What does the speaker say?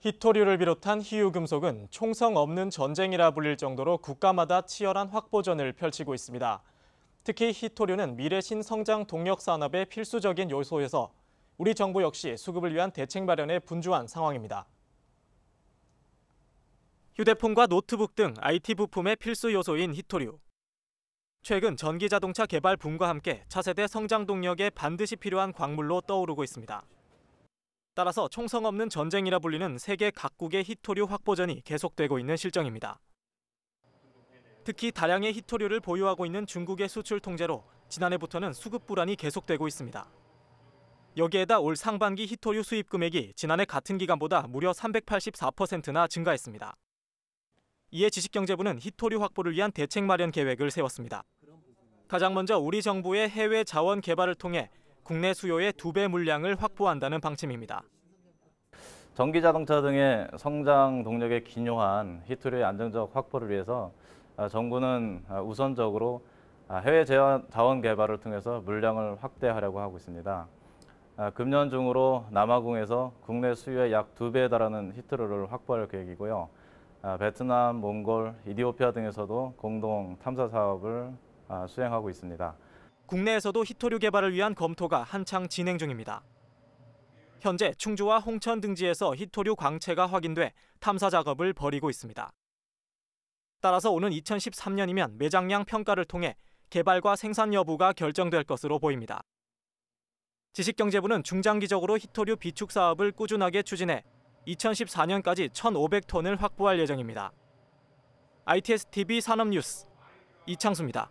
히토류를 비롯한 희유금속은 총성 없는 전쟁이라 불릴 정도로 국가마다 치열한 확보전을 펼치고 있습니다. 특히 히토류는 미래 신성장 동력 산업의 필수적인 요소여서 우리 정부 역시 수급을 위한 대책 마련에 분주한 상황입니다. 휴대폰과 노트북 등 IT 부품의 필수 요소인 히토류. 최근 전기 자동차 개발 붐과 함께 차세대 성장 동력에 반드시 필요한 광물로 떠오르고 있습니다. 따라서 총성 없는 전쟁이라 불리는 세계 각국의 히토류 확보전이 계속되고 있는 실정입니다. 특히 다량의 히토류를 보유하고 있는 중국의 수출 통제로 지난해부터는 수급 불안이 계속되고 있습니다. 여기에다 올 상반기 히토류 수입 금액이 지난해 같은 기간보다 무려 384%나 증가했습니다. 이에 지식경제부는 히토류 확보를 위한 대책 마련 계획을 세웠습니다. 가장 먼저 우리 정부의 해외 자원 개발을 통해 국내 수요의 두 배 물량을 확보한다는 방침입니다. 전기 자동차 등의 성장 동력에 기묘한 히토류의 안정적 확보를 위해서 아, 정부는 아, 우선적으로 아, 해외 자원 개발을 통해서 물량을 확대하려고 하고 있습니다. 금년 중으로 남아공에서 국내 수요의 약 두 배에 달하는 히토류를 확보할 계획이고요. 베트남, 몽골, 이디오피아 등에서도 공동 탐사 사업을 수행하고 있습니다. 국내에서도 히토류 개발을 위한 검토가 한창 진행 중입니다. 현재 충주와 홍천 등지에서 히토류 광채가 확인돼 탐사 작업을 벌이고 있습니다. 따라서 오는 2013년이면 매장량 평가를 통해 개발과 생산 여부가 결정될 것으로 보입니다. 지식경제부는 중장기적으로 히토류 비축 사업을 꾸준하게 추진해 2014년까지 1,500톤을 확보할 예정입니다. ITS TV 산업뉴스 이창수입니다.